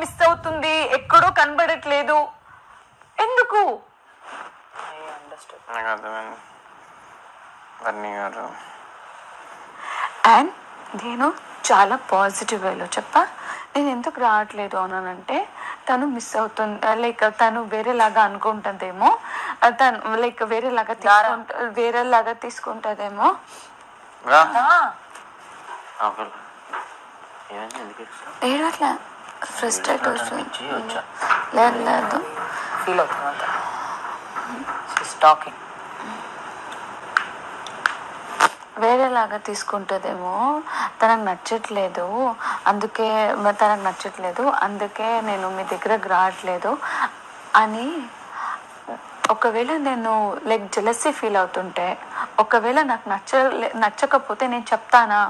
Miss అవుతుంది ఎక్కడో కనబడట్లేదు. ఎందుకు? నాకు అర్థమైంది. గారు. అండ్ నేను చాలా పాజిటివ్ వేలో చెప్పా. నేను ఎందుకు రావట్లేదు అన్నానంటే తను మిస్ అవుతుంది లైక్ తను వేరేలాగా అనుకుంటుందేమో తను లైక్ వేరేలాగా తీసుకుంట వేరేలాగా తీసుకుంటుందేమో? ఏడట్లే ఫ్రస్ట్రేట్ వచ్చా లేదు లేదు ఫీల్ అవుతుంది టాకింగ్ వేరేలాగా తీసుకుంటుందేమో. తనకు నచ్చట్లేదు. అందుకే తనకు నచ్చట్లేదు. అందుకే నేను మీ దగ్గరకు రావట్లేదు అని ఒకవేళ నేను లైక్ జెలసీ ఫీల్ అవుతుంటే ఒకవేళ నాకు నచ్చ నచ్చకపోతే నేను చెప్తానా?